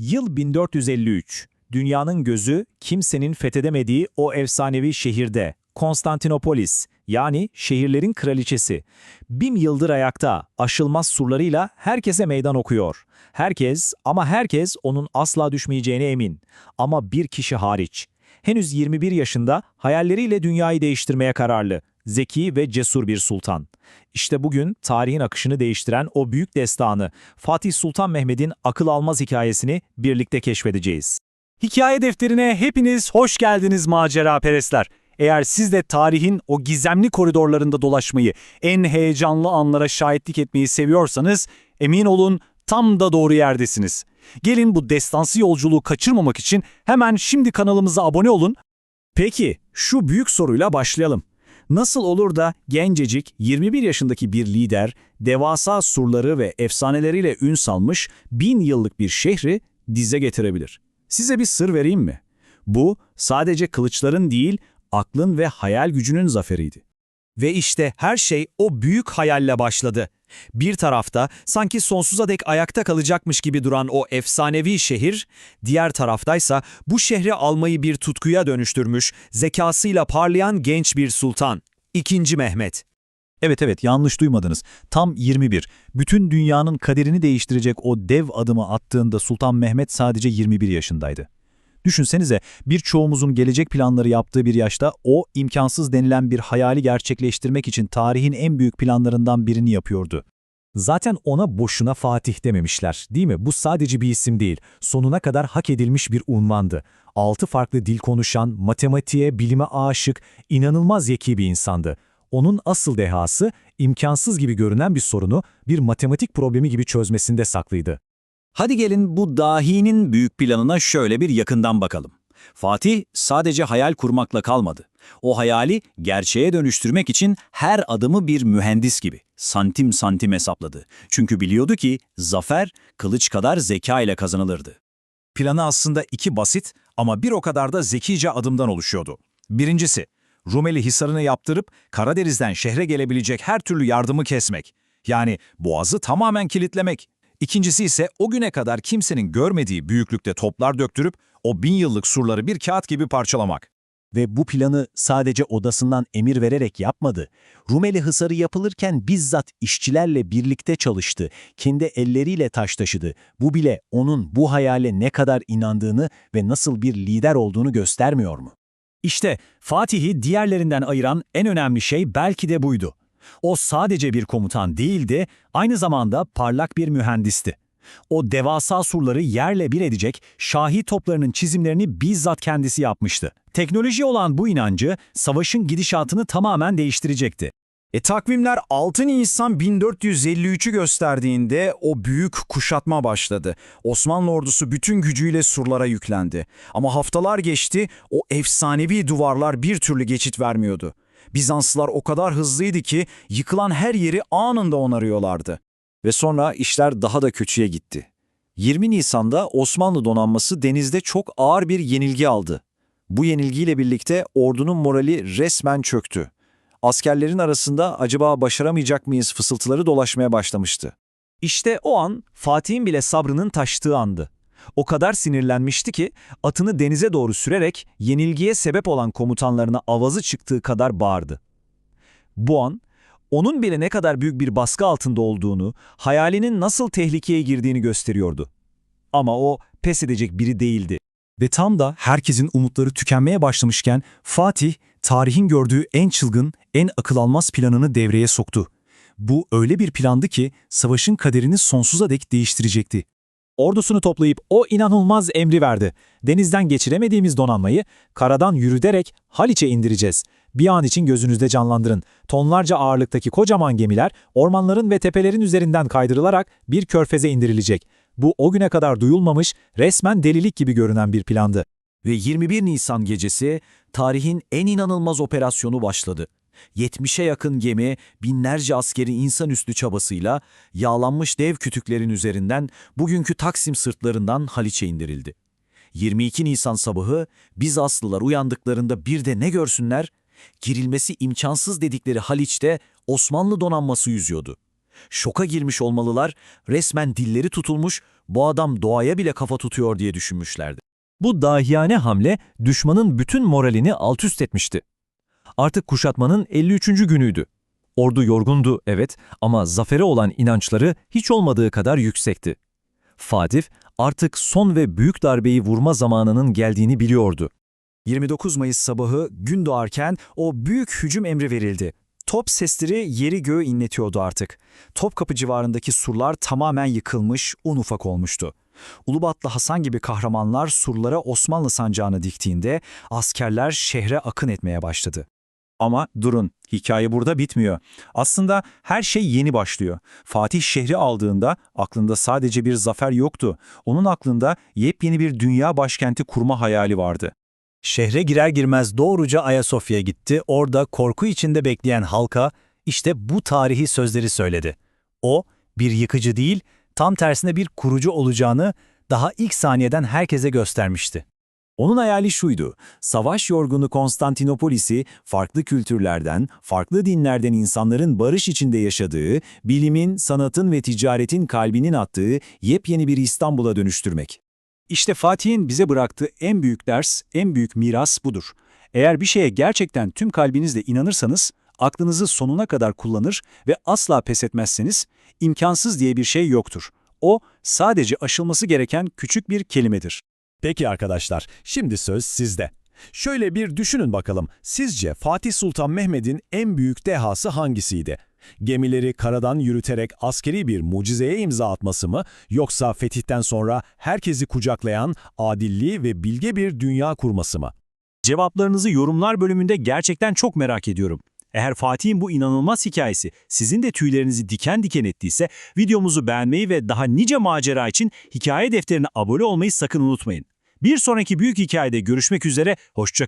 Yıl 1453. Dünyanın gözü kimsenin fethedemediği o efsanevi şehirde, Konstantinopolis, yani şehirlerin kraliçesi. Bin yıldır ayakta, aşılmaz surlarıyla herkese meydan okuyor. Herkes ama herkes onun asla düşmeyeceğine emin. Ama bir kişi hariç. Henüz 21 yaşında hayalleriyle dünyayı değiştirmeye kararlı. Zeki ve cesur bir sultan. İşte bugün tarihin akışını değiştiren o büyük destanı, Fatih Sultan Mehmet'in akıl almaz hikayesini birlikte keşfedeceğiz. Hikaye defterine hepiniz hoş geldiniz macera perestler. Eğer siz de tarihin o gizemli koridorlarında dolaşmayı, en heyecanlı anlara şahitlik etmeyi seviyorsanız, emin olun tam da doğru yerdesiniz. Gelin bu destansı yolculuğu kaçırmamak için hemen şimdi kanalımıza abone olun. Peki, şu büyük soruyla başlayalım. Nasıl olur da gencecik 21 yaşındaki bir lider, devasa surları ve efsaneleriyle ün salmış bin yıllık bir şehri dize getirebilir? Size bir sır vereyim mi? Bu sadece kılıçların değil, aklın ve hayal gücünün zaferiydi. Ve işte her şey o büyük hayalle başladı. Bir tarafta sanki sonsuza dek ayakta kalacakmış gibi duran o efsanevi şehir, diğer taraftaysa bu şehri almayı bir tutkuya dönüştürmüş, zekasıyla parlayan genç bir sultan. 2. Mehmet. Evet evet yanlış duymadınız. Tam 21. Bütün dünyanın kaderini değiştirecek o dev adımı attığında Sultan Mehmet sadece 21 yaşındaydı. Düşünsenize birçoğumuzun gelecek planları yaptığı bir yaşta o imkansız denilen bir hayali gerçekleştirmek için tarihin en büyük planlarından birini yapıyordu. Zaten ona boşuna Fatih dememişler, değil mi? Bu sadece bir isim değil, sonuna kadar hak edilmiş bir unvandı. Altı farklı dil konuşan, matematiğe, bilime aşık, inanılmaz zeki bir insandı. Onun asıl dehası, imkansız gibi görünen bir sorunu bir matematik problemi gibi çözmesinde saklıydı. Hadi gelin bu dahinin büyük planına şöyle bir yakından bakalım. Fatih sadece hayal kurmakla kalmadı. O hayali gerçeğe dönüştürmek için her adımı bir mühendis gibi santim santim hesapladı. Çünkü biliyordu ki zafer kılıç kadar zeka ile kazanılırdı. Planı aslında iki basit ama bir o kadar da zekice adımdan oluşuyordu. Birincisi, Rumeli Hisarı'nı yaptırıp Karadeniz'den şehre gelebilecek her türlü yardımı kesmek. Yani boğazı tamamen kilitlemek. İkincisi ise o güne kadar kimsenin görmediği büyüklükte toplar döktürüp o bin yıllık surları bir kağıt gibi parçalamak. Ve bu planı sadece odasından emir vererek yapmadı. Rumeli Hisarı yapılırken bizzat işçilerle birlikte çalıştı. Kendi elleriyle taş taşıdı. Bu bile onun bu hayale ne kadar inandığını ve nasıl bir lider olduğunu göstermiyor mu? İşte Fatih'i diğerlerinden ayıran en önemli şey belki de buydu. O sadece bir komutan değildi, aynı zamanda parlak bir mühendisti. O devasa surları yerle bir edecek şahi toplarının çizimlerini bizzat kendisi yapmıştı. Teknoloji olan bu inancı savaşın gidişatını tamamen değiştirecekti. E takvimler 6 Nisan 1453'ü gösterdiğinde o büyük kuşatma başladı. Osmanlı ordusu bütün gücüyle surlara yüklendi. Ama haftalar geçti, o efsanevi duvarlar bir türlü geçit vermiyordu. Bizanslılar o kadar hızlıydı ki yıkılan her yeri anında onarıyorlardı. Ve sonra işler daha da kötüye gitti. 20 Nisan'da Osmanlı donanması denizde çok ağır bir yenilgi aldı. Bu yenilgiyle birlikte ordunun morali resmen çöktü. Askerlerin arasında acaba başaramayacak mıyız fısıltıları dolaşmaya başlamıştı. İşte o an Fatih'in bile sabrının taştığı andı. O kadar sinirlenmişti ki atını denize doğru sürerek yenilgiye sebep olan komutanlarına avazı çıktığı kadar bağırdı. Bu an onun bile ne kadar büyük bir baskı altında olduğunu, hayalinin nasıl tehlikeye girdiğini gösteriyordu. Ama o pes edecek biri değildi. Ve tam da herkesin umutları tükenmeye başlamışken Fatih, tarihin gördüğü en çılgın, en akıl almaz planını devreye soktu. Bu öyle bir plandı ki savaşın kaderini sonsuza dek değiştirecekti. Ordusunu toplayıp o inanılmaz emri verdi. Denizden geçiremediğimiz donanmayı karadan yürüterek Haliç'e indireceğiz. Bir an için gözünüzde canlandırın. Tonlarca ağırlıktaki kocaman gemiler ormanların ve tepelerin üzerinden kaydırılarak bir körfeze indirilecek. Bu o güne kadar duyulmamış, resmen delilik gibi görünen bir plandı. Ve 21 Nisan gecesi tarihin en inanılmaz operasyonu başladı. 70'e yakın gemi, binlerce askeri insanüstü çabasıyla yağlanmış dev kütüklerin üzerinden bugünkü Taksim sırtlarından Haliç'e indirildi. 22 Nisan sabahı Bizanslılar uyandıklarında bir de ne görsünler? Girilmesi imkansız dedikleri Haliç'te Osmanlı donanması yüzüyordu. Şoka girmiş olmalılar, resmen dilleri tutulmuş, bu adam doğaya bile kafa tutuyor diye düşünmüşlerdi. Bu dahiyane hamle düşmanın bütün moralini alt üst etmişti. Artık kuşatmanın 53. günüydü. Ordu yorgundu evet ama zafere olan inançları hiç olmadığı kadar yüksekti. Fatih artık son ve büyük darbeyi vurma zamanının geldiğini biliyordu. 29 Mayıs sabahı gün doğarken o büyük hücum emri verildi. Top sesleri yeri göğü inletiyordu artık. Topkapı civarındaki surlar tamamen yıkılmış, un ufak olmuştu. Ulubatlı Hasan gibi kahramanlar surlara Osmanlı sancağını diktiğinde askerler şehre akın etmeye başladı. Ama durun, hikaye burada bitmiyor. Aslında her şey yeni başlıyor. Fatih şehri aldığında aklında sadece bir zafer yoktu. Onun aklında yepyeni bir dünya başkenti kurma hayali vardı. Şehre girer girmez doğruca Ayasofya'ya gitti. Orada korku içinde bekleyen halka işte bu tarihi sözleri söyledi. O bir yıkıcı değil, tam tersine bir kurucu olacağını daha ilk saniyeden herkese göstermişti. Onun hayali şuydu, savaş yorgunu Konstantinopolis'i farklı kültürlerden, farklı dinlerden insanların barış içinde yaşadığı, bilimin, sanatın ve ticaretin kalbinin attığı yepyeni bir İstanbul'a dönüştürmek. İşte Fatih'in bize bıraktığı en büyük ders, en büyük miras budur. Eğer bir şeye gerçekten tüm kalbinizle inanırsanız, aklınızı sonuna kadar kullanır ve asla pes etmezseniz, imkansız diye bir şey yoktur. O, sadece aşılması gereken küçük bir kelimedir. Peki arkadaşlar, şimdi söz sizde. Şöyle bir düşünün bakalım, sizce Fatih Sultan Mehmet'in en büyük dehası hangisiydi? Gemileri karadan yürüterek askeri bir mucizeye imza atması mı, yoksa fetihten sonra herkesi kucaklayan adilli ve bilge bir dünya kurması mı? Cevaplarınızı yorumlar bölümünde gerçekten çok merak ediyorum. Eğer Fatih'in bu inanılmaz hikayesi sizin de tüylerinizi diken diken ettiyse videomuzu beğenmeyi ve daha nice macera için hikaye defterine abone olmayı sakın unutmayın. Bir sonraki büyük hikayede görüşmek üzere, hoşçakalın.